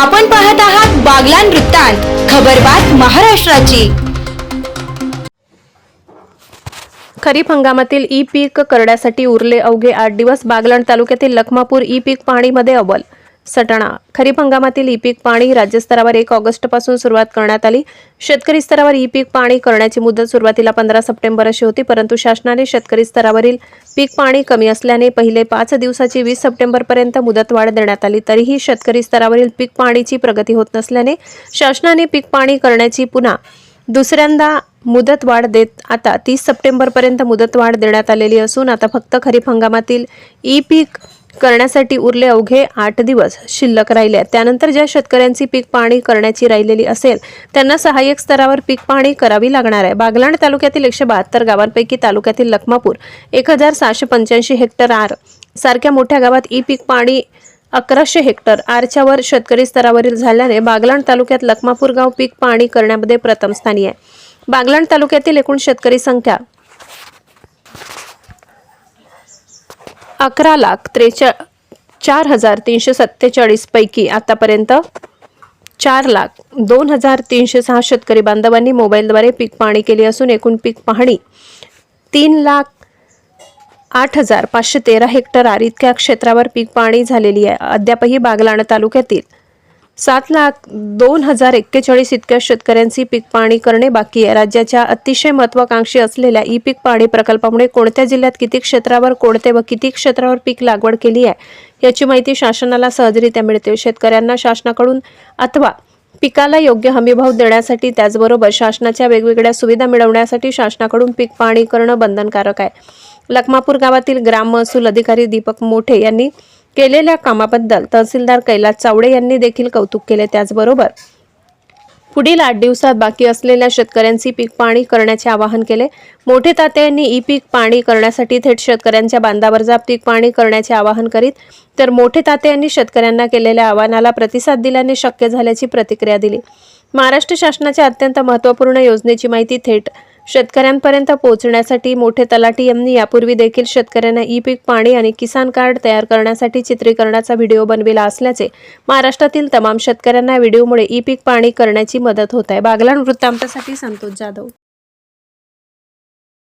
आपण पाहत आहात बागलान वृत्तांत खबरबात महाराष्ट्राची. खरीप हंगामातील ई पीक करण्यासाठी उरले अवघे आठ दिवस बागलाण तालुक्यातील लखमापूर ई पीक पाहणीमध्ये अव्वल. सटाणा. खरीप हंगामातील ई पीक पाणी राज्यस्तरावर एक ऑगस्टपासून सुरुवात करण्यात आली. शेतकरी स्तरावर ई पीक पाणी करण्याची मुदत सुरुवातीला पंधरा सप्टेंबर अशी होती परंतु शासनाने शेतकरी स्तरावरील पीक पाणी कमी असल्याने पहिले पाच दिवसाची वीस सप्टेंबरपर्यंत मुदतवाढ देण्यात आली. तरीही शेतकरी स्तरावरील पीक पाणीची प्रगती होत नसल्याने शासनाने पीक पाणी करण्याची पुन्हा दुसऱ्यांदा मुदतवाढ देत आता तीस सप्टेंबरपर्यंत मुदतवाढ देण्यात आलेली असून आता फक्त खरीप हंगामातील ई पीक करण्यासाठी उरले अवघे आठ दिवस शिल्लक राहिले. त्यानंतर ज्या शेतकऱ्यांची पीक पाहणी करण्याची राहिलेली असेल त्यांना सहाय्यक स्तरावर पीक पाहणी करावी लागणार आहे. बागलाण तालुक्यातील एकशे बहात्तर गावांपैकी तालुक्यातील लखमापूर एक हजार सहाशे पंच्याऐंशी हेक्टर आर सारख्या मोठ्या गावात ई पीक पाणी अकराशे हेक्टर आरच्या वर शेतकरी स्तरावरील झाल्याने बागलाण तालुक्यात लखमापूर गाव पीक पाणी करण्यामध्ये प्रथम स्थानी आहे. बागलाण तालुक्यातील एकूण शेतकरी संख्या अकरा लाख त्रेचा चार हजार तीनशे सत्तेचाळीसपैकी आतापर्यंत चार लाख दोन हजार तीनशे सहा शेतकरी बांधवांनी मोबाईलद्वारे पीक पाहणी केली असून एकूण पीक पाहणी तीन लाख आठ हजार पाचशे तेरा हेक्टर आर इतक्या क्षेत्रावर पीक पाहणी झालेली आहे. अद्यापही बागलाण तालुक्यातील सात लाख दोन हजार एक्केचाळीस इतक्या शेतकऱ्यांची पीक पाणी करणे बाकी आहे. राज्याच्या अतिशय महत्वाकांक्षी असलेल्या ई पीक पाणी प्रकल्पामुळे कोणत्या जिल्ह्यात किती क्षेत्रावर कोणते व किती क्षेत्रावर पीक लागवड केली आहे याची माहिती शासनाला सहजरित्या मिळते. शेतकऱ्यांना शासनाकडून अथवा पिकाला योग्य हमीभाव देण्यासाठी त्याचबरोबर शासनाच्या वेगवेगळ्या सुविधा मिळवण्यासाठी शासनाकडून पीक पाणी करणं बंधनकारक आहे. लखमापूर गावातील ग्राम महसूल अधिकारी दीपक मोठे यांनी केलेल्या कामाबद्दल तहसीलदार कैलास चावडे यांनी देखील कौतुक केले. त्याचबरोबर पुढील आठ दिवसात बाकी असलेल्या शेतकऱ्यांची पीक पाणी करण्याचे आवाहन केले. मोठे ताते यांनी ई पीक पाणी करण्यासाठी थेट शेतकऱ्यांच्या बांधावर जा पीक पाणी करण्याचे आवाहन करीत तर मोठे ताते यांनी शेतकऱ्यांना केलेल्या आवाहनाला प्रतिसाद दिल्याने शक्य झाल्याची प्रतिक्रिया दिली. महाराष्ट्र शासनाच्या अत्यंत महत्त्वपूर्ण योजनेची माहिती थेट शेतकऱ्यांपर्यंत पोहोचण्यासाठी मोठे तलाठी यांनी यापूर्वी देखील शेतकऱ्यांना ई पीक पाणी आणि किसान कार्ड तयार करण्यासाठी चित्रीकरणाचा व्हिडिओ बनविला असल्याचे महाराष्ट्रातील तमाम शेतकऱ्यांना व्हिडिओमुळे ई पीक पाणी करण्याची मदत होत आहे. बागलाण वृत्तांतासाठी संतोष जाधव.